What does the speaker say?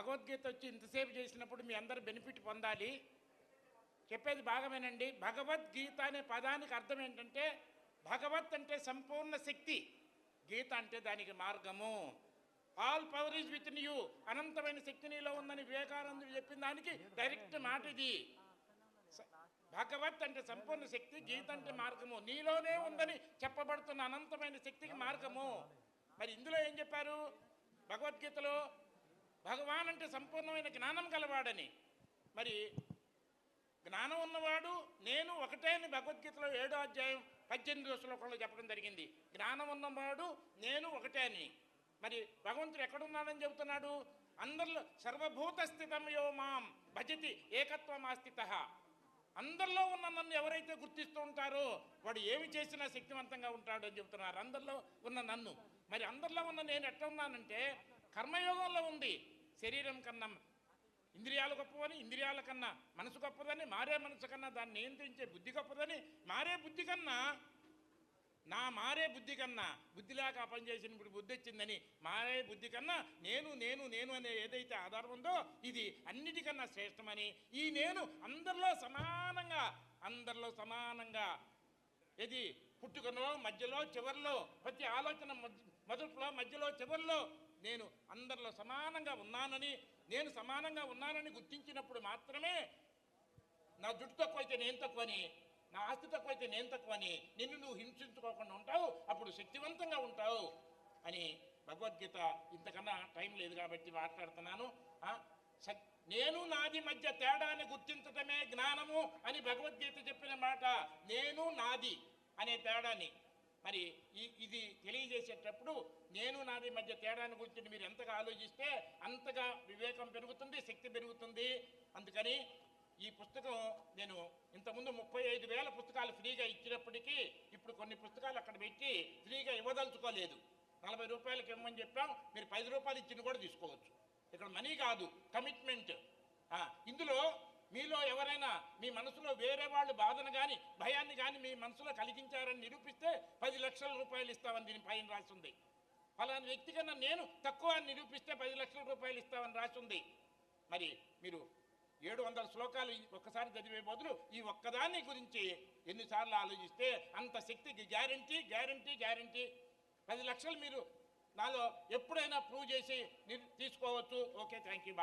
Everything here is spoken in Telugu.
భగవద్గీత వచ్చి ఇంతసేపు చేసినప్పుడు మీ అందరు బెనిఫిట్ పొందాలి. చెప్పేది భాగమేనండి. భగవద్గీత అనే పదానికి అర్థం ఏంటంటే భగవత్ అంటే సంపూర్ణ శక్తి. గీత అంటే దానికి మార్గము. All power is with you. అనంతమైన శక్తి నీలో ఉందని వివేకానందుడు చెప్పిన దానికి డైరెక్ట్ మాట ఇది. భగవత్ అంటే సంపూర్ణ శక్తి గీత అంటే మార్గము. నీలోనే ఉందని చెప్పబడుతున్న అనంతమైన శక్తికి మార్గము. మరి ఇందులో ఏం చెప్పారు? భగవద్గీతలో భగవాన్ అంటే సంపూర్ణమైన జ్ఞానం గలవాడని. మరి జ్ఞానం ఉన్నవాడు నేను ఒకటే అని భగవద్గీతలో ఏడో అధ్యాయం పద్దెనిమిదో శ్లోకంలో చెప్పడం జరిగింది. జ్ఞానం ఉన్నవాడు నేను ఒకటే అని. మరి భగవంతుడు ఎక్కడున్నాడని చెబుతున్నాడు? అందరిలో సర్వభూత స్థితంయో మాం భజతి ఏకత్వమాస్థిత. అందరిలో ఉన్న నన్ను ఎవరైతే గుర్తిస్తూ ఉంటారో వాడు ఏమి చేసినా శక్తివంతంగా ఉంటాడు అని చెబుతున్నారు. అందరిలో ఉన్న నన్ను. మరి అందరిలో ఉన్న నేను ఎట్లా ఉన్నానంటే కర్మయోగంలో ఉంది. శరీరం కన్నా ఇంద్రియాలు గొప్పవని ఇంద్రియాల కన్నా మనసు గొప్పదని మారే మనసు కన్నా దాన్ని నియంత్రించే బుద్ధి గొప్పదని మారే బుద్ధి కన్నా నా మారే బుద్ధి కన్నా బుద్ధిలాగా పనిచేసినప్పుడు బుద్ధి వచ్చిందని మారే బుద్ధి కన్నా నేను నేను నేను అనే ఏదైతే ఆధారం ఉందో ఇది అన్నిటికన్నా శ్రేష్టమని ఈ నేను అందరిలో సమానంగా అందరిలో సమానంగా ఇది పుట్టుకలో మధ్యలో చివరిలో ప్రతి ఆలోచన మొదట్లో మధ్యలో చివరిలో నేను అందరిలో సమానంగా ఉన్నానని నేను సమానంగా ఉన్నానని గుర్తించినప్పుడు మాత్రమే నా జుట్టు తక్కువైతే నేను తక్కువని నా ఆస్తి తక్కువైతే నేను తక్కువని నిన్ను నువ్వు హింసించుకోకుండా ఉంటావు అప్పుడు శక్తివంతంగా ఉంటావు అని భగవద్గీత ఇంతకన్నా టైం లేదు కాబట్టి మాట్లాడుతున్నాను. నేను నాది మధ్య తేడాన్ని గుర్తించటమే జ్ఞానము అని భగవద్గీత చెప్పిన మాట నేను నాది అనే తేడాని మరి ఈ ఇది తెలియజేసేటప్పుడు నేను నాది మధ్య తేడాన్ని గురించి మీరు ఎంతగా ఆలోచిస్తే అంతగా వివేకం పెరుగుతుంది శక్తి పెరుగుతుంది. అందుకని ఈ పుస్తకం నేను ఇంతకుముందు ముప్పై ఐదు వేల పుస్తకాలు ఫ్రీగా ఇచ్చినప్పటికీ ఇప్పుడు కొన్ని పుస్తకాలు అక్కడ పెట్టి ఫ్రీగా ఇవ్వదలుచుకోలేదు. నలభై రూపాయలకి ఇవ్వమని చెప్పాం. మీరు పది రూపాయలు ఇచ్చిన కూడా తీసుకోవచ్చు. ఇక్కడ మనీ కాదు కమిట్మెంట్. ఇందులో మీలో ఎవరైనా మీ మనసులో వేరే వాళ్ళు బాధను కానీ భయాన్ని కానీ మీ మనసులో కలిగించారని నిరూపిస్తే పది లక్షల రూపాయలు ఇస్తామని దీని పైన రాసింది. ఫలానా వ్యక్తి కన్నా నేను తక్కువ అని నిరూపిస్తే పది లక్షల రూపాయలు ఇస్తామని రాసింది. మరి మీరు ఏడు వందల శ్లోకాలు ఒక్కసారి చదివే బదులు ఈ ఒక్కదాన్ని గురించి ఎన్నిసార్లు ఆలోచిస్తే అంత శక్తికి గ్యారంటీ గ్యారంటీ గ్యారంటీ. పది లక్షలు మీరు నాలో ఎప్పుడైనా ప్రూవ్ చేసి తీసుకోవచ్చు. Okay thank you.